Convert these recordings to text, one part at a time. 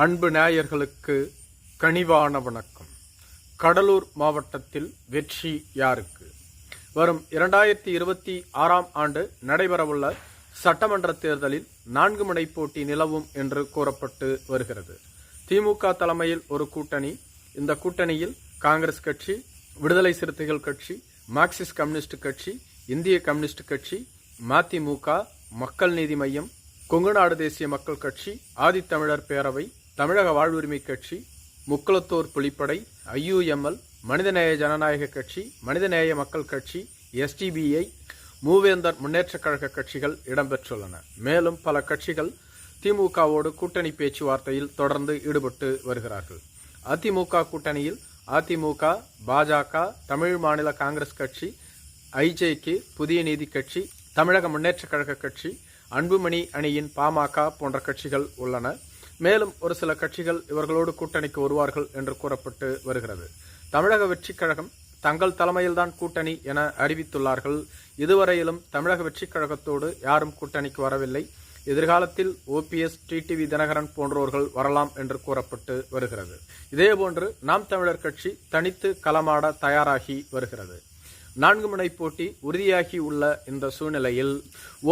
அன்பு நேயர்களுக்கு கனிவான வணக்கம். கடலூர் மாவட்டத்தில் வெற்றி யாருக்கு? வரும் இரண்டாயிரத்தி இருபத்தி ஆறாம் ஆண்டு நடைபெறவுள்ள சட்டமன்ற தேர்தலில் நான்கு முனை போட்டி நிலவும் என்று கூறப்பட்டு வருகிறது. திமுக தலைமையில் ஒரு கூட்டணி. இந்த கூட்டணியில் காங்கிரஸ் கட்சி விடுதலை சிறுத்தைகள் கட்சி மார்க்சிஸ்ட் கம்யூனிஸ்ட் கட்சி இந்திய கம்யூனிஸ்ட் கட்சி மதிமுக மக்கள் நீதி மையம் கொங்குநாடு தேசிய மக்கள் கட்சி ஆதித்தமிழர் பேரவை தமிழக வாழ்வுரிமை கட்சி முக்குளத்தோர் புலிப்படை ஐயுஎம்எல் மனிதநேய ஜனநாயக கட்சி மனிதநேய மக்கள் கட்சி எஸ்டிபிஐ மூவேந்தர் முன்னேற்றக் கழக கட்சிகள் இடம்பெற்றுள்ளன. மேலும் பல கட்சிகள் திமுகவோடு கூட்டணி பேச்சுவார்த்தையில் தொடர்ந்து ஈடுபட்டு வருகிறார்கள். அதிமுக கூட்டணியில் அதிமுக பாஜக தமிழ் மாநில காங்கிரஸ் கட்சி ஐஜேகே புதிய நீதி கட்சி தமிழக முன்னேற்றக் கழக கட்சி அன்புமணி அணியின் பாமக போன்ற கட்சிகள் உள்ளன. மேலும் ஒரு சில கட்சிகள் இவர்களோடு கூட்டணிக்கு வருவார்கள் என்று கூறப்பட்டு வருகிறது. தமிழக வெற்றிக் கழகம் தங்கள் தலைமையில்தான் கூட்டணி என அறிவித்துள்ளார்கள். இதுவரையிலும் தமிழக வெற்றிக் கழகத்தோடு யாரும் கூட்டணிக்கு வரவில்லை. எதிர்காலத்தில் ஓபிஎஸ் டிடிவி தினகரன் போன்றோர்கள் வரலாம் என்று கூறப்பட்டு வருகிறது. இதேபோன்று நாம் தமிழர் கட்சி தனித்து களமாட தயாராகி வருகிறது. நான்கு முனை போட்டி உறுதியாகி உள்ள இந்த சூழ்நிலையில்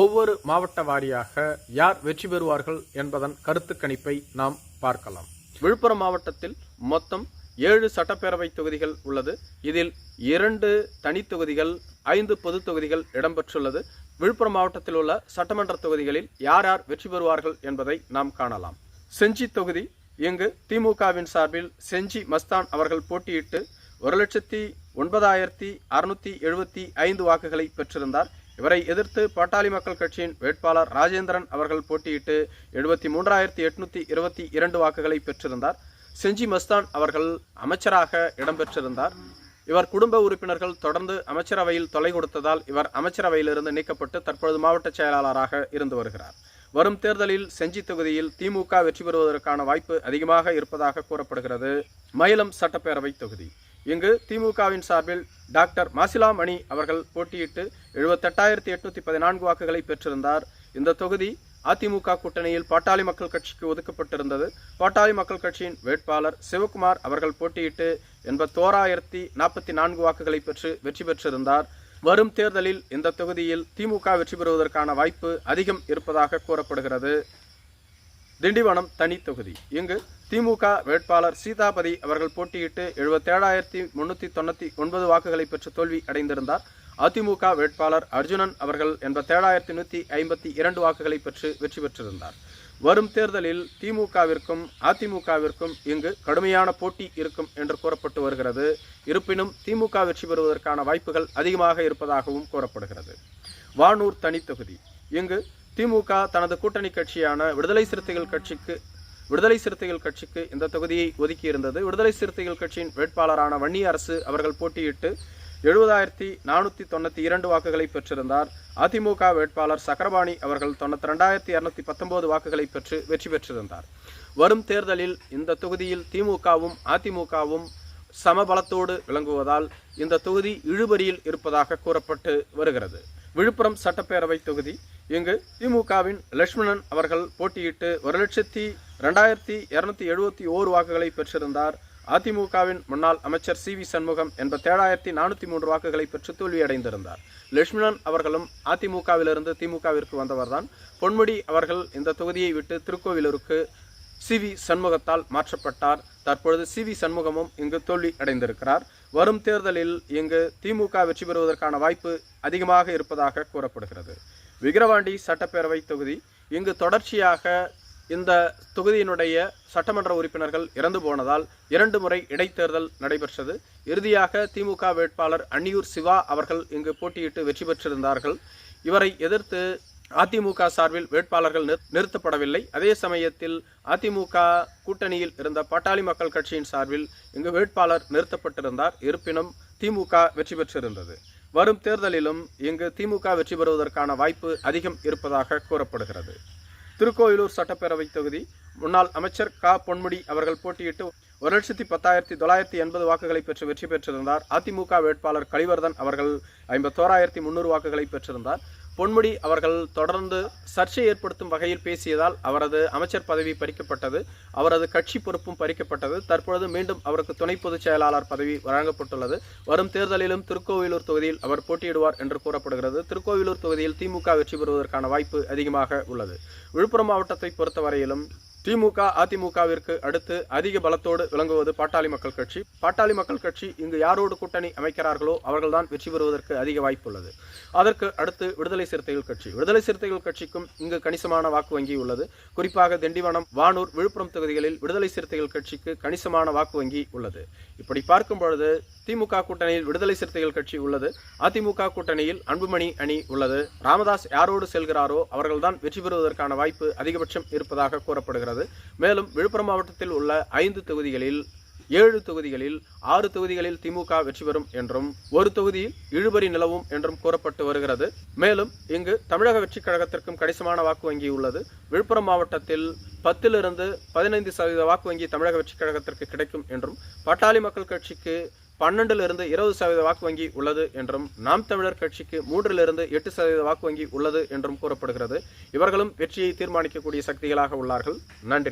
ஒவ்வொரு மாவட்ட வாரியாக யார் வெற்றி பெறுவார்கள் என்பதன் கருத்து கணிப்பை நாம் பார்க்கலாம். விழுப்புரம் மாவட்டத்தில் மொத்தம் ஏழு சட்டப்பேரவை தொகுதிகள் உள்ளது. இதில் இரண்டு தனி தொகுதிகள் ஐந்து பொது தொகுதிகள் இடம்பெற்றுள்ளது. விழுப்புரம் மாவட்டத்தில் உள்ள சட்டமன்ற தொகுதிகளில் யார் யார் வெற்றி பெறுவார்கள் என்பதை நாம் காணலாம். செஞ்சி தொகுதி இங்கு திமுகவின் சார்பில் செஞ்சி மஸ்தான் அவர்கள் போட்டியிட்டு ஒரு லட்சத்தி ஒன்பதாயிரத்தி அறுநூத்தி எழுபத்தி ஐந்து வாக்குகளை பெற்றிருந்தார். இவரை எதிர்த்து பாட்டாளி மக்கள் கட்சியின் வேட்பாளர் ராஜேந்திரன் அவர்கள் போட்டியிட்டு எழுபத்தி மூன்றாயிரத்தி எட்நூத்தி இருபத்தி இரண்டு வாக்குகளை பெற்றிருந்தார். செஞ்சி மஸ்தான் அவர்கள் அமைச்சராக இடம்பெற்றிருந்தார் இவர் குடும்ப உறுப்பினர்கள் தொடர்ந்து அமைச்சரவையில் தொலை கொடுத்ததால் இவர் அமைச்சரவையிலிருந்து நீக்கப்பட்டு தற்பொழுது மாவட்ட செயலாளராக இருந்து வருகிறார். வரும் தேர்தலில் செஞ்சி தொகுதியில் திமுக வெற்றி பெறுவதற்கான வாய்ப்பு அதிகமாக இருப்பதாக கூறப்படுகிறது. மயிலம் சட்டப்பேரவை தொகுதி. இங்கு திமுகவின் சார்பில் டாக்டர் மாசிலா மணி அவர்கள் போட்டியிட்டு எழுபத்தெட்டாயிரத்தி எட்நூத்தி பதினான்கு வாக்குகளை பெற்றிருந்தார். இந்த தொகுதி அதிமுக கூட்டணியில் பாட்டாளி மக்கள் கட்சிக்கு ஒதுக்கப்பட்டிருந்தது. பாட்டாளி மக்கள் கட்சியின் வேட்பாளர் சிவகுமார் அவர்கள் போட்டியிட்டு எண்பத்தோராயிரத்தி நாற்பத்தி நான்கு வாக்குகளை பெற்று வெற்றி பெற்றிருந்தார். வரும் தேர்தலில் இந்த தொகுதியில் திமுக வெற்றி பெறுவதற்கான வாய்ப்பு அதிகம் இருப்பதாக கூறப்படுகிறது. திண்டிவனம் தனி தொகுதி. இங்கு திமுக வேட்பாளர் சீதாபதி அவர்கள் போட்டியிட்டு எழுபத்தேழாயிரத்தி முன்னூற்றி தொண்ணூற்றி ஒன்பது வாக்குகளை பெற்று தோல்வி அடைந்திருந்தார். அதிமுக வேட்பாளர் அர்ஜுனன் அவர்கள் எண்பத்தேழாயிரத்தி நூற்றி ஐம்பத்தி இரண்டு வாக்குகளை பெற்று வெற்றி பெற்றிருந்தார். வரும் தேர்தலில் திமுகவிற்கும் அதிமுகவிற்கும் இங்கு கடுமையான போட்டி இருக்கும் என்று கூறப்பட்டு வருகிறது. இருப்பினும் திமுக வெற்றி பெறுவதற்கான வாய்ப்புகள் அதிகமாக இருப்பதாகவும் கூறப்படுகிறது. வானூர் தனி தொகுதி. இங்கு திமுக தனது கூட்டணி கட்சியான விடுதலை சிறுத்தைகள் கட்சிக்கு விடுதலை சிறுத்தைகள் கட்சிக்கு இந்த தொகுதியை ஒதுக்கியிருந்தது. விடுதலை சிறுத்தைகள் கட்சியின் வேட்பாளரான வன்னி அரசு அவர்கள் போட்டியிட்டு எழுபதாயிரத்தி நானூற்றி தொண்ணூற்றி இரண்டு வாக்குகளை பெற்றிருந்தார். அதிமுக வேட்பாளர் சக்கரபாணி அவர்கள் தொண்ணூற்றி ரெண்டாயிரத்தி இரநூத்தி பத்தொன்பது வாக்குகளை பெற்று வெற்றி பெற்றிருந்தார். வரும் தேர்தலில் இந்த தொகுதியில் திமுகவும் அதிமுகவும் சமபலத்தோடு விளங்குவதால் இந்த தொகுதி இழுபறியில் இருப்பதாக கூறப்பட்டு வருகிறது. விழுப்புரம் சட்டப்பேரவை தொகுதி. இங்கு திமுகவின் லட்சுமணன் அவர்கள் போட்டியிட்டு ஒரு லட்சத்தி ரெண்டாயிரத்தி இரநூத்தி எழுபத்தி ஓரு வாக்குகளை பெற்றிருந்தார். அதிமுகவின் முன்னாள் அமைச்சர் சி வி சண்முகம் எண்பத்தேழாயிரத்தி நானூற்றி மூன்று வாக்குகளை பெற்று தோல்வியடைந்திருந்தார். லட்சுமணன் அவர்களும் அதிமுகவிலிருந்து திமுகவிற்கு வந்தவர்தான். பொன்முடி அவர்கள் இந்த தொகுதியை விட்டு திருக்கோவிலூருக்கு சி வி சண்முகத்தால் மாற்றப்பட்டார். தற்பொழுது சி வி சண்முகமும் இங்கு தோல்வி அடைந்திருக்கிறார் வரும் தேர்தலில் இங்கு திமுக வெற்றி பெறுவதற்கான வாய்ப்பு அதிகமாக இருப்பதாக கூறப்படுகிறது. விக்கிரவாண்டி சட்டப்பேரவை தொகுதி இங்கு தொடர்ச்சியாக இந்த தொகுதியினுடைய சட்டமன்ற உறுப்பினர்கள் இறந்து போனதால் இரண்டு முறை இடைத்தேர்தல் நடைபெற்றது. இறுதியாக திமுக வேட்பாளர் அன்னியூர் சிவா அவர்கள் இங்கு போட்டியிட்டு வெற்றி பெற்றிருந்தார்கள். இவரை எதிர்த்து அதிமுக சார்பில் வேட்பாளர்கள் நிறு- நிறுத்தப்படவில்லை. அதே சமயத்தில் அதிமுக கூட்டணியில் இருந்த பாட்டாளி மக்கள் கட்சியின் சார்பில் இங்கு வேட்பாளர் நிறுத்தப்பட்டிருந்தார். இருப்பினும் திமுக வெற்றி பெற்றிருந்தது. வரும் தேர்தலிலும் இங்கு திமுக வெற்றி பெறுவதற்கான வாய்ப்பு அதிகம் இருப்பதாக கூறப்படுகிறது. திருக்கோயிலூர் சட்டப்பேரவை தொகுதி முன்னாள் அமைச்சர் க. பொன்முடி அவர்கள் போட்டியிட்டு ஒரு லட்சத்தி பத்தாயிரத்தி தொள்ளாயிரத்தி எண்பது வாக்குகளை பெற்று வெற்றி பெற்றிருந்தார். அதிமுக வேட்பாளர் கலிவர்தன் அவர்கள் ஐம்பத்தோராயிரத்தி முன்னூறு வாக்குகளை பெற்றிருந்தார். பொன்முடி அவர்கள் தொடர்ந்து சர்ச்சை ஏற்படுத்தும் வகையில் பேசியதால் அவரது அமைச்சர் பதவி பறிக்கப்பட்டது அவரது கட்சி பொறுப்பும் பறிக்கப்பட்டது. தற்பொழுது மீண்டும் அவருக்கு துணை பொதுச் செயலாளர் பதவி வழங்கப்பட்டுள்ளது. வரும் தேர்தலிலும் திருக்கோவிலூர் தொகுதியில் அவர் போட்டியிடுவார் என்று கூறப்படுகிறது. திருக்கோவிலூர் தொகுதியில் திமுக வெற்றி பெறுவதற்கான வாய்ப்பு அதிகமாக உள்ளது. விழுப்புரம் மாவட்டத்தை பொறுத்தவரையிலும் திமுக அதிமுகவிற்கு அடுத்து அதிக பலத்தோடு விளங்குவது பாட்டாளி மக்கள் கட்சி. பாட்டாளி மக்கள் கட்சி இங்கு யாரோடு கூட்டணி அமைக்கிறார்களோ அவர்கள்தான் வெற்றி பெறுவதற்கு அதிக வாய்ப்புள்ளது. அதற்கு அடுத்து விடுதலை சிறுத்தைகள் கட்சி. விடுதலை சிறுத்தைகள் கட்சிக்கும் இங்கு கணிசமான வாக்கு வங்கி உள்ளது. குறிப்பாக திண்டிவனம் வானூர் விழுப்புரம் தொகுதிகளில் விடுதலை சிறுத்தைகள் கட்சிக்கு கணிசமான வாக்கு வங்கி உள்ளது. இப்படி பார்க்கும் பொழுது திமுக கூட்டணியில் விடுதலை சிறுத்தைகள் கட்சி உள்ளது. அதிமுக கூட்டணியில் அன்புமணி அணி உள்ளது. ராமதாஸ் யாரோடு செல்கிறாரோ அவர்கள்தான் வெற்றி பெறுவதற்கான வாய்ப்பு அதிகபட்சம் இருப்பதாக கூறப்படுகிறது. மேலும் விழுப்புரம் மாவட்டத்தில் உள்ள ஐந்து தொகுதிகளில் ஏழு தொகுதிகளில் ஆறு தொகுதிகளில் திமுக வெற்றி பெறும் என்றும் ஒரு தொகுதியில் இழுபறி நிலவும் என்றும் கூறப்பட்டு வருகிறது. மேலும் இங்கு தமிழக வெற்றிக் கழகத்திற்கும் கணிசமான வாக்கு வங்கி உள்ளது. விழுப்புரம் மாவட்டத்தில் பத்திலிருந்து பதினைந்து சதவீத வாக்கு வங்கி தமிழக வெற்றிக் கழகத்திற்கு கிடைக்கும் என்றும் பட்டாளி மக்கள் கட்சிக்கு பன்னெண்டிலிருந்து இருபது சதவீத வாக்கு வங்கி உள்ளது என்றும் நாம் தமிழர் கட்சிக்கு மூன்றிலிருந்து எட்டு சதவீத வாக்கு வங்கி உள்ளது என்றும் கூறப்படுகிறது. இவர்களும் வெற்றியை தீர்மானிக்கக்கூடிய சக்திகளாக உள்ளார்கள். நன்றி.